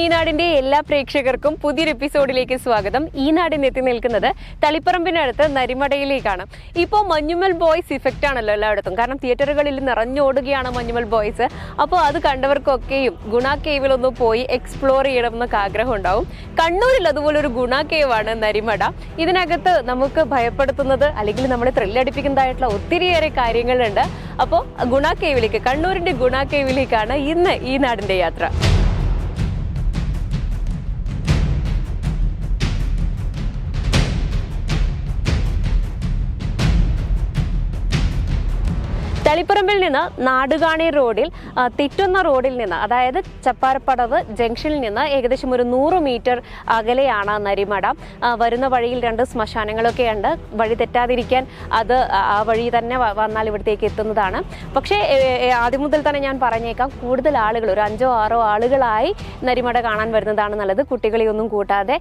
നമസ്കാരം ഈ നാടിന്റെ എല്ലാ പ്രേക്ഷകർക്കും പുതിയൊരു എപ്പിസോഡിലേക്ക് സ്വാഗതം. ഈ എത്തി നിൽക്കുന്നത് തളിപ്പറമ്പിനടുത്ത് നരിമടയിലേക്കാണ്. ഇപ്പോൾ മഞ്ഞുമൽ ബോയ്സ് ഇഫക്റ്റ് ആണല്ലോ എല്ലായിടത്തും. കാരണം തിയേറ്ററുകളിൽ നിറഞ്ഞോടുകയാണ് മഞ്ഞുമൽ ബോയ്സ്. അപ്പോൾ അത് കണ്ടവർക്കൊക്കെയും ഗുണ കേവിലൊന്ന് പോയി എക്സ്പ്ലോർ ചെയ്യണമെന്നൊക്കെ ആഗ്രഹം ഉണ്ടാവും. കണ്ണൂരിൽ അതുപോലെ ഒരു ഗുണ കേവാണ് നരിമട. ഇതിനകത്ത് നമുക്ക് ഭയപ്പെടുത്തുന്നത് അല്ലെങ്കിൽ നമ്മളെ ത്രില്ലടിപ്പിക്കുന്നതായിട്ടുള്ള ഒത്തിരിയേറെ കാര്യങ്ങളുണ്ട്. അപ്പോൾ ഗുണ കേവിലേക്ക് കണ്ണൂരിന്റെ ഗുണ കേവിലേക്കാണ് ഇന്ന് ഈ നാടിന്റെ യാത്ര. തളിപ്പറമ്പിൽ നിന്ന് നാടുകാണി റോഡിൽ തിറ്റുന്ന റോഡിൽ നിന്ന് അതായത് ചപ്പാരപ്പടവ് ജംഗ്ഷനിൽ നിന്ന് ഏകദേശം ഒരു നൂറ് മീറ്റർ അകലെയാണ് നരിമട. വരുന്ന വഴിയിൽ രണ്ട് ശ്മശാനങ്ങളൊക്കെ ഉണ്ട്. വഴി തെറ്റാതിരിക്കാൻ അത് ആ- വഴി തന്നെ വന്നാൽ ഇവിടത്തേക്ക് എത്തുന്നതാണ്. പക്ഷേ ആദ്യം മുതൽ തന്നെ ഞാൻ പറഞ്ഞേക്കാം കൂടുതൽ ആളുകൾ ഒരു അഞ്ചോ ആറോ ആളുകളായി നരിമട കാണാൻ വരുന്നതാണ് നല്ലത്. കുട്ടികളെ ഒന്നും കൂട്ടാതെ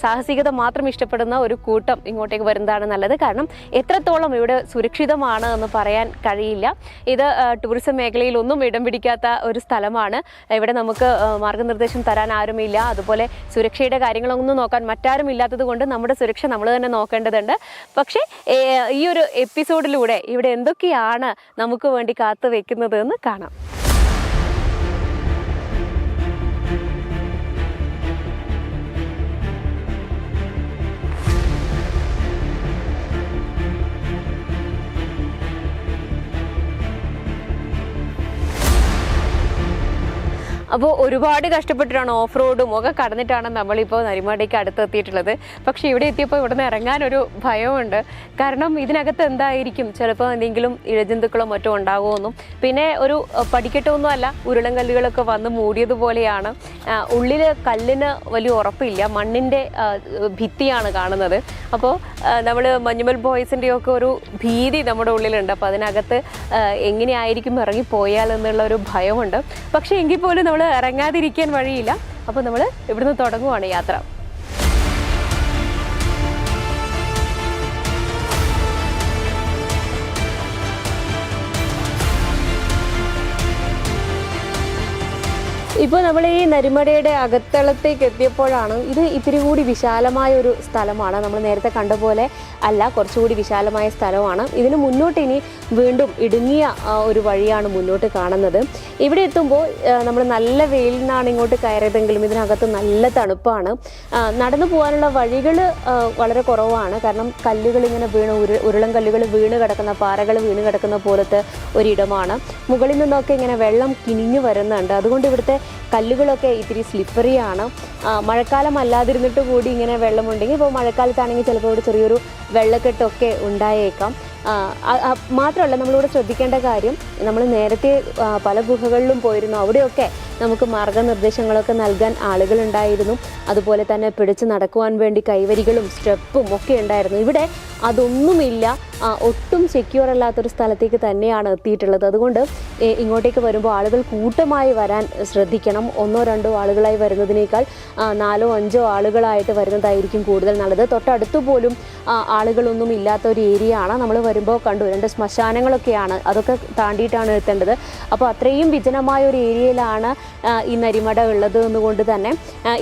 സാഹസികത മാത്രം ഇഷ്ടപ്പെടുന്ന ഒരു കൂട്ടം ഇങ്ങോട്ടേക്ക് വരുന്നതാണ് നല്ലത്. കാരണം എത്രത്തോളം ഇവിടെ സുരക്ഷിതമാണ് എന്ന് പറയാൻ കഴിയില്ല. ഇത് ടൂറിസം മേഖലയിൽ ഒന്നും ഇടം പിടിക്കാത്ത ഒരു സ്ഥലമാണ്. ഇവിടെ നമുക്ക് മാർഗനിർദ്ദേശം തരാൻ ആരുമില്ല. അതുപോലെ സുരക്ഷയുടെ കാര്യങ്ങളൊന്നും നോക്കാൻ മറ്റാരും ഇല്ലാത്തത് കൊണ്ട് നമ്മുടെ സുരക്ഷ നമ്മൾ തന്നെ നോക്കേണ്ടതുണ്ട്. പക്ഷേ ഈ ഒരു എപ്പിസോഡിലൂടെ ഇവിടെ എന്തൊക്കെയാണ് നമുക്ക് വേണ്ടി കാത്തു വെക്കുന്നത് എന്ന് കാണാം. അപ്പോൾ ഒരുപാട് കഷ്ടപ്പെട്ടിട്ടാണ് ഓഫ് റോഡും ഒക്കെ കടന്നിട്ടാണ് നമ്മളിപ്പോൾ നരിമാടേക്ക് അടുത്തെത്തിയിട്ടുള്ളത്. പക്ഷേ ഇവിടെ എത്തിയപ്പോൾ ഇറങ്ങാൻ ഒരു ഭയമുണ്ട് കാരണം ഇതിനകത്ത് എന്തായിരിക്കും? ചിലപ്പോൾ എന്തെങ്കിലും ഇഴജന്തുക്കളോ മറ്റോ ഉണ്ടാകുമെന്നും. പിന്നെ ഒരു പഠിക്കട്ടൊന്നും അല്ല ഉരുളൻ കല്ലുകളൊക്കെ വന്ന് മൂടിയതുപോലെയാണ്. ഉള്ളിൽ കല്ലിന് വലിയ ഉറപ്പില്ല മണ്ണിന്റെ ഭിത്തിയാണ് കാണുന്നത്. അപ്പോൾ നമ്മൾ മഞ്ഞുമൽ ബോയ്സിന്റെയൊക്കെ ഒരു ഭീതി നമ്മുടെ ഉള്ളിലുണ്ട്. അപ്പോൾ അതിനകത്ത് എങ്ങനെയായിരിക്കും ഇറങ്ങിപ്പോയാൽ എന്നുള്ള ഒരു ഭയമുണ്ട്. പക്ഷേ എങ്കിൽ പോലും നമ്മൾ ഇറങ്ങാതിരിക്കാൻ വഴിയില്ല. അപ്പോൾ നമ്മൾ ഇവിടുന്ന് തുടങ്ങുവാണ് യാത്ര. ഇപ്പോൾ നമ്മൾ ഈ നരിമടയുടെ അകത്തളത്തേക്ക് എത്തിയപ്പോഴാണ് ഇത് ഇത്തിരി കൂടി വിശാലമായ ഒരു സ്ഥലമാണ്. നമ്മൾ നേരത്തെ കണ്ട പോലെ അല്ല കുറച്ചുകൂടി വിശാലമായ സ്ഥലമാണ്. ഇതിന് മുന്നോട്ട് ഇനി വീണ്ടും ഇടുങ്ങിയ ഒരു വഴിയാണ് മുന്നോട്ട് കാണുന്നത്. ഇവിടെ എത്തുമ്പോൾ നമ്മൾ നല്ല വെയിലിൽ നിന്നാണ് ഇങ്ങോട്ട് കയറിയതെങ്കിലും ഇതിനകത്ത് നല്ല തണുപ്പാണ്. നടന്നു പോകാനുള്ള വഴികൾ വളരെ കുറവാണ്. കാരണം കല്ലുകൾ ഇങ്ങനെ വീണ് ഉരു ഉരുളം കല്ലുകൾ വീണ് കിടക്കുന്ന പാറകൾ വീണ് കിടക്കുന്ന പോലത്തെ ഒരിടമാണ്. മുകളിൽ നിന്നൊക്കെ ഇങ്ങനെ വെള്ളം കിനിഞ്ഞു വരുന്നുണ്ട്. അതുകൊണ്ട് ഇവിടുത്തെ കല്ലുകളൊക്കെ ഇത്തിരി സ്ലിപ്പറിയാണ് മഴക്കാലം അല്ലാതിരുന്നിട്ട് കൂടി ഇങ്ങനെ വെള്ളമുണ്ടെങ്കിൽ ഇപ്പോൾ മഴക്കാലത്താണെങ്കിൽ ചിലപ്പോൾ ഇവിടെ ചെറിയൊരു വെള്ളക്കെട്ടൊക്കെ ഉണ്ടായേക്കാം. മാത്രമല്ല നമ്മളിവിടെ ശ്രദ്ധിക്കേണ്ട കാര്യം നമ്മൾ നേരത്തെ പല ഗുഹകളിലും പോയിരുന്നു. അവിടെയൊക്കെ നമുക്ക് മാർഗനിർദ്ദേശങ്ങളൊക്കെ നൽകാൻ ആളുകളുണ്ടായിരുന്നു. അതുപോലെ തന്നെ പിടിച്ച് നടക്കുവാൻ വേണ്ടി കൈവരികളും സ്റ്റെപ്പും ഒക്കെ ഉണ്ടായിരുന്നു. ഇവിടെ അതൊന്നുമില്ല. ഒട്ടും സെക്യൂർ അല്ലാത്തൊരു സ്ഥലത്തേക്ക് തന്നെയാണ് എത്തിയിട്ടുള്ളത്. അതുകൊണ്ട് ഇങ്ങോട്ടേക്ക് വരുമ്പോൾ ആളുകൾ കൂട്ടമായി വരാൻ ശ്രദ്ധിക്കണം. ഒന്നോ രണ്ടോ ആളുകളായി വരുന്നതിനേക്കാൾ നാലോ അഞ്ചോ ആളുകളായിട്ട് വരുന്നതായിരിക്കും കൂടുതൽ നല്ലത്. തൊട്ടടുത്ത് പോലും ആളുകളൊന്നും ഇല്ലാത്ത ഒരു ഏരിയ ആണ് നമ്മൾ വരുമ്പോൾ കണ്ടു. രണ്ട് ശ്മശാനങ്ങളൊക്കെയാണ് അതൊക്കെ താണ്ടിയിട്ടാണ് എത്തേണ്ടത്. അപ്പോൾ അത്രയും വിജനമായ ഒരു ഏരിയയിലാണ് ഈ നരിമട ഉള്ളത് എന്നുകൊണ്ട് തന്നെ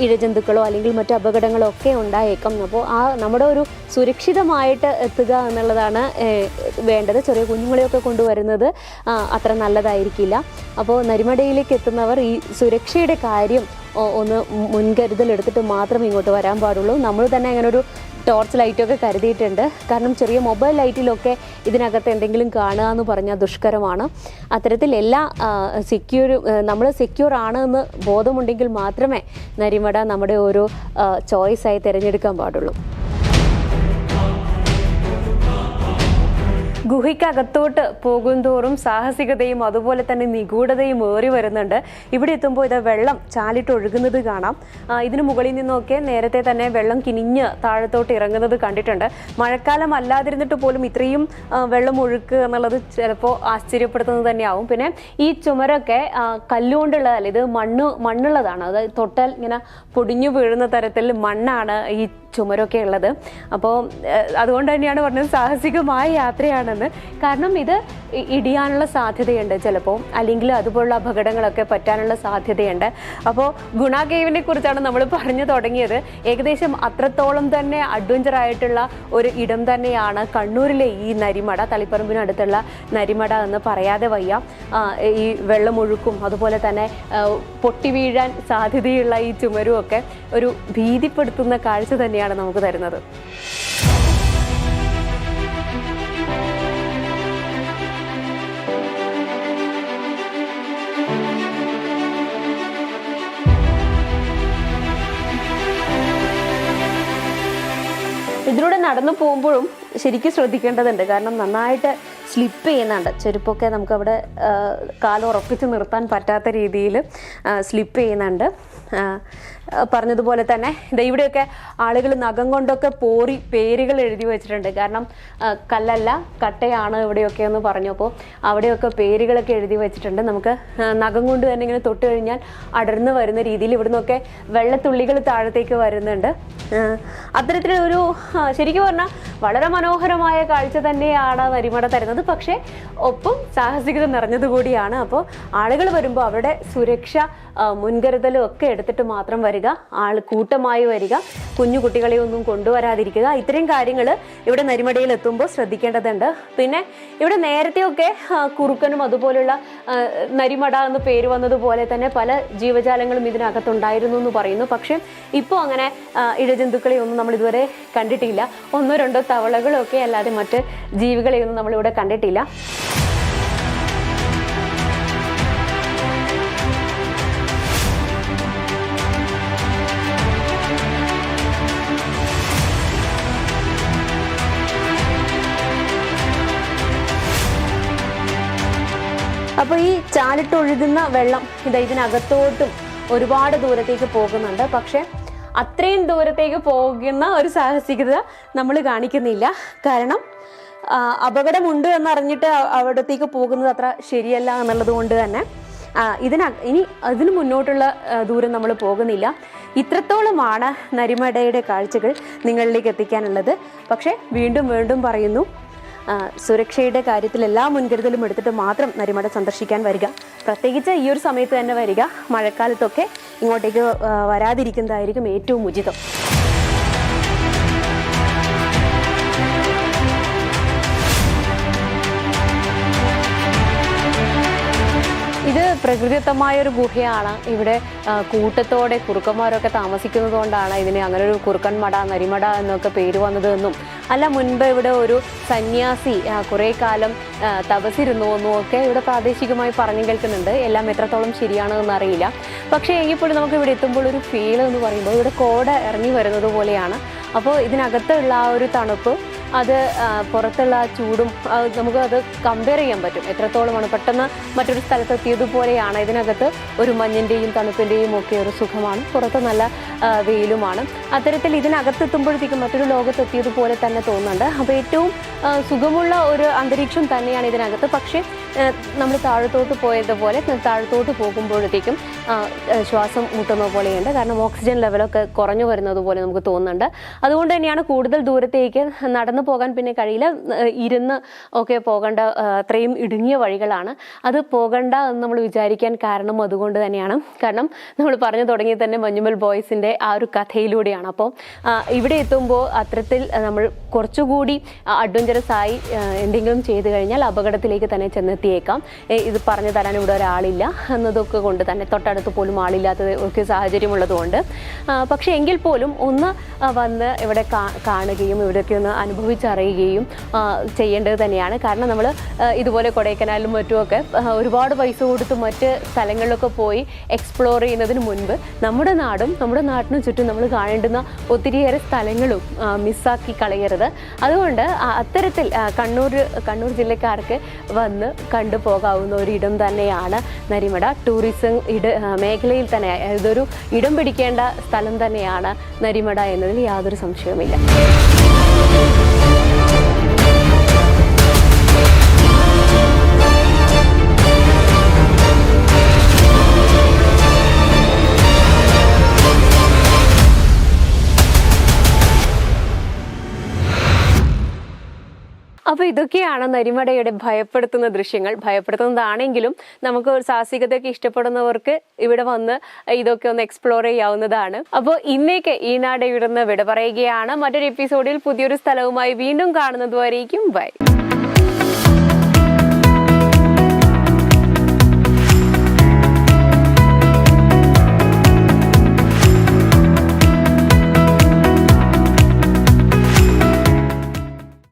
ഇഴജന്തുക്കളോ അല്ലെങ്കിൽ മറ്റു അപകടങ്ങളോ ഒക്കെ ഉണ്ടായേക്കാം. അപ്പോൾ ആ നമ്മുടെ ഒരു സുരക്ഷിതമായിട്ട് എത്തുക എന്നുള്ളതാണ് വേണ്ടത്. ചെറിയ കുഞ്ഞുങ്ങളെയൊക്കെ കൊണ്ടുവരുന്നത് അത്ര നല്ലതായിരിക്കില്ല. അപ്പോൾ നരിമടയിലേക്ക് എത്തുന്നവർ ഈ സുരക്ഷയുടെ കാര്യം ഒന്ന് മുൻകരുതൽ എടുത്തിട്ട് മാത്രം ഇങ്ങോട്ട് വരാൻ പാടുള്ളൂ. നമ്മൾ തന്നെ അങ്ങനെ ഒരു ടോർച്ച് ലൈറ്റൊക്കെ കരുതിയിട്ടുണ്ട്. കാരണം ചെറിയ മൊബൈൽ ലൈറ്റിലൊക്കെ ഇതിനകത്ത് എന്തെങ്കിലും കാണുക എന്ന് പറഞ്ഞാൽ ദുഷ്കരമാണ്. അത്തരത്തിൽ എല്ലാ സെക്യൂർ നമ്മൾ സെക്യൂർ ആണ് എന്ന് ബോധമുണ്ടെങ്കിൽ മാത്രമേ നരിമട നമ്മുടെ ഒരു ചോയ്സായി തിരഞ്ഞെടുക്കാൻ പാടുള്ളൂ. ഗുഹയ്ക്കകത്തോട്ട് പോകുന്തോറും സാഹസികതയും അതുപോലെ തന്നെ നിഗൂഢതയും ഏറി വരുന്നുണ്ട്. ഇവിടെ എത്തുമ്പോൾ ഇത് വെള്ളം ചാലിട്ട് ഒഴുകുന്നത് കാണാം ഇതിനു മുകളിൽ നിന്നൊക്കെ നേരത്തെ തന്നെ വെള്ളം കിനിഞ്ഞ് താഴത്തോട്ട് ഇറങ്ങുന്നത് കണ്ടിട്ടുണ്ട്. മഴക്കാലം അല്ലാതിരുന്നിട്ട് പോലും ഇത്രയും വെള്ളം ഒഴുക്ക് എന്നുള്ളത് ചിലപ്പോൾ ആശ്ചര്യപ്പെടുത്തുന്നത് തന്നെയാവും. പിന്നെ ഈ ചുമരൊക്കെ കല്ലുകൊണ്ടുള്ളതല്ല ഇത് മണ്ണ് മണ്ണുള്ളതാണ്. അതായത് തൊട്ടാൽ ഇങ്ങനെ പൊടിഞ്ഞു വീഴുന്ന തരത്തിൽ മണ്ണാണ് ഈ ചുമരൊക്കെ ഉള്ളത്. അപ്പോൾ അതുകൊണ്ട് തന്നെയാണ് പറഞ്ഞത് സാഹസികമായ യാത്രയാണെന്ന്. കാരണം ഇത് ഇടിയാനുള്ള സാധ്യതയുണ്ട് ചിലപ്പോൾ അല്ലെങ്കിൽ അതുപോലുള്ള അപകടങ്ങളൊക്കെ പറ്റാനുള്ള സാധ്യതയുണ്ട്. അപ്പോൾ ഗുണ കേവിനെ കുറിച്ചാണ് നമ്മൾ പറഞ്ഞു തുടങ്ങിയത്. ഏകദേശം അത്രത്തോളം തന്നെ അഡ്വഞ്ചർ ആയിട്ടുള്ള ഒരു ഇടം തന്നെയാണ് കണ്ണൂരിലെ ഈ നരിമട തളിപ്പറമ്പിനടുത്തുള്ള നരിമട എന്ന് പറയാതെ വയ്യ. ഈ വെള്ളമൊഴുക്കും അതുപോലെ തന്നെ പൊട്ടി വീഴാൻ സാധ്യതയുള്ള ഈ ചുമരും ഒക്കെ ഒരു ഭീതിപ്പെടുത്തുന്ന കാഴ്ച തന്നെയാണ് നമുക്ക് തരുന്നത്. ഇതിലൂടെ നടന്നു പോകുമ്പോഴും ശരിക്കും ശ്രദ്ധിക്കേണ്ടതുണ്ട്. കാരണം നന്നായിട്ട് സ്ലിപ്പ് ചെയ്യുന്നുണ്ട്. ചെരുപ്പൊക്കെ നമുക്ക് അവിടെ കാൽ ഉറപ്പിച്ച് നിർത്താൻ പറ്റാത്ത രീതിയിൽ സ്ലിപ്പ് ചെയ്യുന്നുണ്ട്. പറഞ്ഞതുപോലെ തന്നെ ഇവിടെയൊക്കെ ആളുകൾ നഖം കൊണ്ടൊക്കെ പോറി പേരുകൾ എഴുതി വെച്ചിട്ടുണ്ട്. കാരണം കല്ലല്ല കട്ടയാണ് ഇവിടെയൊക്കെ എന്ന് പറഞ്ഞപ്പോൾ അവിടെയൊക്കെ പേരുകളൊക്കെ എഴുതി വെച്ചിട്ടുണ്ട്. നമുക്ക് നഖം കൊണ്ട് തന്നെ ഇങ്ങനെ തൊട്ട് കഴിഞ്ഞാൽ അടർന്നു വരുന്ന രീതിയിൽ ഇവിടുന്നൊക്കെ വെള്ളത്തുള്ളികൾ താഴത്തേക്ക് വരുന്നുണ്ട്. അത്തരത്തിലൊരു ശരിക്കും പറഞ്ഞാൽ വളരെ മനോഹരമായ കാഴ്ച തന്നെയാണ് നരിമട തരുന്നത്. പക്ഷേ ഒപ്പം സാഹസികത നിറഞ്ഞതുകൂടിയാണ് അപ്പോൾ ആളുകൾ വരുമ്പോൾ അവരുടെ സുരക്ഷ മുൻകരുതലും ഒക്കെ എടുത്തിട്ട് മാത്രം വരിക. ആൾ കൂട്ടമായി വരിക. കുഞ്ഞു കുട്ടികളെ ഒന്നും കൊണ്ടുവരാതിരിക്കുക. ഇത്രയും കാര്യങ്ങൾ ഇവിടെ നരിമടയിൽ എത്തുമ്പോൾ ശ്രദ്ധിക്കേണ്ടതുണ്ട്. പിന്നെ ഇവിടെ നേരത്തെയൊക്കെ കുറുക്കനും അതുപോലുള്ള നരിമട എന്ന് പേര് വന്നതുപോലെ തന്നെ പല ജീവജാലങ്ങളും ഇതിനകത്തുണ്ടായിരുന്നു എന്ന് പറയുന്നു. പക്ഷേ ഇപ്പോൾ അങ്ങനെ ഇഴജന്തുക്കളെയൊന്നും നമ്മൾ ഇതുവരെ കണ്ടിട്ടില്ല. ഒന്നോ രണ്ടോ തവളകളൊക്കെ അല്ലാതെ മറ്റ് ജീവികളെയൊന്നും നമ്മളിവിടെ കണ്ടിട്ടില്ല. അപ്പോൾ ഈ ചാലിട്ടൊഴുകുന്ന വെള്ളം ഇതാ ഇതിനകത്തോട്ടും ഒരുപാട് ദൂരത്തേക്ക് പോകുന്നുണ്ട്. പക്ഷേ അത്രയും ദൂരത്തേക്ക് പോകുന്ന ഒരു സാഹസികത നമ്മൾ കാണിക്കുന്നില്ല. കാരണം അപകടമുണ്ട് എന്നറിഞ്ഞിട്ട് അവിടത്തേക്ക് പോകുന്നത് അത്ര ശരിയല്ല എന്നുള്ളത് കൊണ്ട് തന്നെ. ഇതിന ഇനി അതിന് മുന്നോട്ടുള്ള ദൂരം നമ്മൾ പോകുന്നില്ല. ഇത്രത്തോളമാണ് നരിമടയുടെ കാഴ്ചകൾ നിങ്ങളിലേക്ക് എത്തിക്കാനുള്ളത്. പക്ഷേ വീണ്ടും വീണ്ടും പറയുന്നു സുരക്ഷയുടെ കാര്യത്തിൽ എല്ലാ മുൻകരുതലും എടുത്തിട്ട് മാത്രം നരിമട സന്ദർശിക്കാൻ വരിക. പ്രത്യേകിച്ച് ഈ ഒരു സമയത്ത് തന്നെ വരിക. മഴക്കാലത്തൊക്കെ ഇങ്ങോട്ടേക്ക് വരാതിരിക്കുന്നതായിരിക്കും ഏറ്റവും ഉചിതം. പ്രകൃതിദത്തമായ ഒരു ഗുഹയാണ്. ഇവിടെ കൂട്ടത്തോടെ കുറുക്കന്മാരൊക്കെ താമസിക്കുന്നത് കൊണ്ടാണ് ഇതിന് അങ്ങനെ ഒരു കുറുക്കൻ മട നരിമട എന്നൊക്കെ പേര് വന്നതെന്നും. അല്ല മുൻപ് ഇവിടെ ഒരു സന്യാസി കുറെ കാലം തപസിരുന്നു എന്നും ഒക്കെ ഇവിടെ പ്രാദേശികമായി പറഞ്ഞു കേൾക്കുന്നുണ്ട്. എല്ലാം എത്രത്തോളം ശരിയാണെന്ന് അറിയില്ല. പക്ഷേ എങ്കിൽ പോലും നമുക്ക് ഇവിടെ എത്തുമ്പോൾ ഒരു ഫീൽ എന്ന് പറയുമ്പോൾ ഇവിടെ കോട ഇറങ്ങി വരുന്നത് പോലെയാണ്. അപ്പോൾ ഇതിനകത്തുള്ള ആ ഒരു തണുപ്പ് അത് പുറത്തുള്ള ചൂടും നമുക്ക് അത് കമ്പയർ ചെയ്യാൻ പറ്റും. എത്രത്തോളമാണ് പെട്ടെന്ന് മറ്റൊരു സ്ഥലത്തെത്തിയതുപോലെയാണ് ഇതിനകത്ത് ഒരു മഞ്ഞിന്റെയും തണുപ്പിന്റെയും ഒക്കെ ഒരു സുഖമാണ്. പുറത്ത് നല്ല വെയിലുമാണ്. അത്തരത്തിൽ ഇതിനകത്തെത്തുമ്പോഴത്തേക്കും മറ്റൊരു ലോകത്തെത്തിയതുപോലെ തന്നെ തോന്നുന്നുണ്ട്. അപ്പോൾ ഏറ്റവും സുഖമുള്ള ഒരു അന്തരീക്ഷം തന്നെയാണ് ഇതിനകത്ത്. പക്ഷേ നമ്മൾ താഴത്തോട്ട് പോയതുപോലെ താഴത്തോട്ട് പോകുമ്പോഴത്തേക്കും ശ്വാസം മുട്ടുന്ന പോലെയുണ്ട്. കാരണം ഓക്സിജൻ ലെവലൊക്കെ കുറഞ്ഞു വരുന്നത് പോലെ നമുക്ക് തോന്നുന്നുണ്ട്. അതുകൊണ്ട് തന്നെയാണ് കൂടുതൽ ദൂരത്തേക്ക് നടന്നു പോകാൻ പിന്നെ കഴിയില്ല. ഇരുന്ന് ഒക്കെ പോകേണ്ട അത്രയും ഇടുങ്ങിയ വഴികളാണ്. അത് പോകണ്ട എന്ന് നമ്മൾ വിചാരിക്കാൻ കാരണം അതുകൊണ്ട് തന്നെയാണ്. കാരണം നമ്മൾ പറഞ്ഞു തുടങ്ങി തന്നെ മഞ്ഞുമൽ ബോയ്സിന്റെ ആ ഒരു കഥയിലൂടെയാണ്. അപ്പോൾ ഇവിടെ എത്തുമ്പോൾ അത്തരത്തിൽ നമ്മൾ കുറച്ചുകൂടി അഡ്വഞ്ചറസ് ആയി എന്തെങ്കിലും ചെയ്തു കഴിഞ്ഞാൽ അപകടത്തിലേക്ക് തന്നെ ചെന്നെത്തിയേക്കാം ഏ, ഇത് പറഞ്ഞു തരാൻ ഇവിടെ ഒരാളില്ല എന്നതൊക്കെ കൊണ്ട് തന്നെ തൊട്ടടുത്ത് പോലും ആളില്ലാത്തത് ഒക്കെ സാഹചര്യമുള്ളതുകൊണ്ട്. പക്ഷേ എങ്കിൽ പോലും ഒന്ന് വന്ന് ഇവിടെ കാണുകയും ഇവിടെയൊക്കെ ഒന്ന് അനുഭവിച്ചറിയുകയും ചെയ്യേണ്ടത് തന്നെയാണ്. കാരണം നമ്മൾ ഇതുപോലെ കൊടൈക്കനാലും മറ്റുമൊക്കെ ഒരുപാട് പൈസ കൊടുത്ത് മറ്റ് സ്ഥലങ്ങളിലൊക്കെ പോയി എക്സ്പ്ലോർ ചെയ്യുന്നതിന് മുൻപ് നമ്മുടെ നാടും നമ്മുടെ നാട്ടിനും ചുറ്റും നമ്മൾ കാണേണ്ടുന്ന ഒത്തിരിയേറെ സ്ഥലങ്ങളും മിസ്സാക്കി കളയരുത്. അതുകൊണ്ട് അത്തരത്തിൽ കണ്ണൂർ കണ്ണൂർ ജില്ലക്കാർക്ക് വന്ന് കണ്ടു പോകാവുന്ന ഒരു ഇടം തന്നെയാണ് നരിമട. ടൂറിസം ഇട മേഖലയിൽ തന്നെ ഇതൊരു ഇടം പിടിക്കേണ്ട സ്ഥലം തന്നെയാണ് നരിമട എന്നതിൽ യാതൊരു സംശയവുമില്ല. ഇതൊക്കെയാണ് നരിമടയുടെ ഭയപ്പെടുത്തുന്ന ദൃശ്യങ്ങൾ. ഭയപ്പെടുത്തുന്നതാണെങ്കിലും നമുക്ക് സാഹസികതയൊക്കെ ഇഷ്ടപ്പെടുന്നവർക്ക് ഇവിടെ വന്ന് ഇതൊക്കെ ഒന്ന് എക്സ്പ്ലോർ ചെയ്യാവുന്നതാണ്. അപ്പോൾ ഇന്നേക്ക് ഈ നാട് ഇവിടുന്ന് വിട പറയുകയാണ്. മറ്റൊരു എപ്പിസോഡിൽ പുതിയൊരു സ്ഥലവുമായി വീണ്ടും കാണുന്നത് വരേക്കും ബൈ.